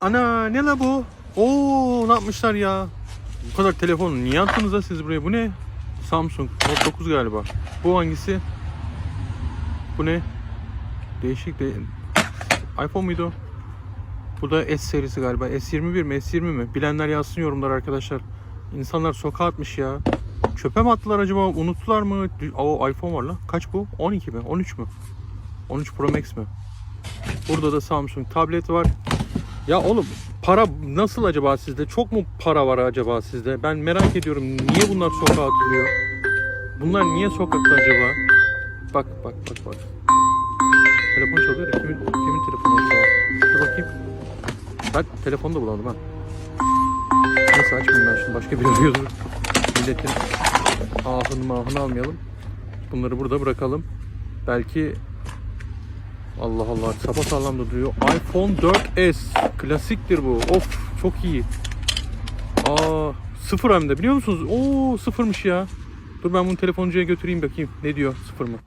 Ana ne la bu? Oo ne yapmışlar ya? Bu kadar telefon niye attınız da siz buraya? Bu ne? Samsung Note 9 galiba. Bu hangisi? Bu ne? Değişik de iPhone muydu? Bu da S serisi galiba. S21 mi S20 mi? Bilenler yazsın yorumlar arkadaşlar. İnsanlar sokağa atmış ya. Çöpe mi attılar acaba? Unuttular mı? O iPhone var lan. Kaç bu? 12 mi? 13 mü? 13 Pro Max mi? Burada da Samsung tablet var. Ya oğlum para nasıl acaba sizde? Çok mu para var acaba sizde? Ben merak ediyorum. Niye bunlar sokağa atılıyor? Bunlar niye sokakta acaba? Bak bak bak bak. Telefon çalıyor da kimin, kimin telefonu o? Dur bakayım. Ben telefonu da bulamadım ha. Nasıl açmayayım ben şimdi başka biri arıyordur. Milletin ahını mahını almayalım. Bunları burada bırakalım. Belki Allah Allah sapa sağlam da duruyor. iPhone 4S klasiktir bu. Of çok iyi. Aa sıfır hem de biliyor musunuz? Oo sıfırmış ya. Dur ben bunu telefoncuya götüreyim bakayım. Ne diyor sıfır mı?